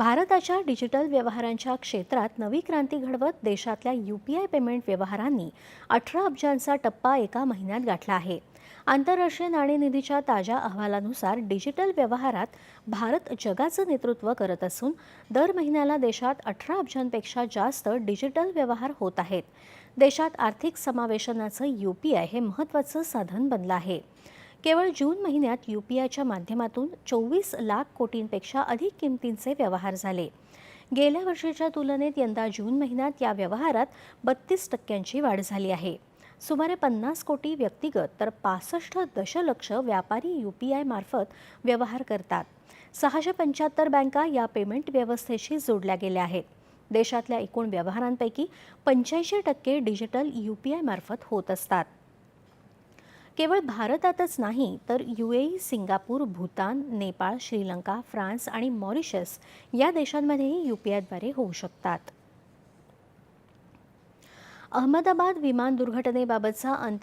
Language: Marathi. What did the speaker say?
भारताच्या डिजिटल व्यवहारांच्या क्षेत्रात नवी क्रांती घडवत देशातल्या यू पी आय पेमेंट व्यवहारांनी अठरा अब्जांचा टप्पा एका महिन्यात गाठला आहे. आंतरराष्ट्रीय नाणेनिधीच्या ताज्या अहवालानुसार डिजिटल व्यवहारात भारत जगाचं नेतृत्व करत असून दर महिन्याला देशात अठरा अब्जांपेक्षा जास्त डिजिटल व्यवहार होत आहेत. देशात आर्थिक समावेशनाचं यू पी आय हे महत्त्वाचं साधन बनलं आहे. केवळ जून महिन्यात यू पी आयच्या माध्यमातून चोवीस लाख कोटींपेक्षा अधिक किमतींचे व्यवहार झाले. गेल्या वर्षीच्या तुलनेत यंदा जून महिन्यात या व्यवहारात बत्तीस टक्क्यांची वाढ झाली आहे. सुमारे पन्नास कोटी व्यक्तिगत तर पासष्ट दशलक्ष व्यापारी यू पी आय मार्फत व्यवहार करतात. सहाशे पंच्याहत्तर बँका या पेमेंट व्यवस्थेशी जोडल्या गेल्या आहेत. देशातल्या एकूण व्यवहारांपैकी पंच्याऐंशी टक्के डिजिटल यू पी आयमार्फत होत असतात. केवळ भारतातच नाही तर UAE Singapore Bhutan Nepal Sri Lanka France आणि मॉरिशस या देशांमध्येही यूपीआयद्वारे होऊ शकतात. अहमदाबाद विमान दुर्घटनेबाबतचा अंतिम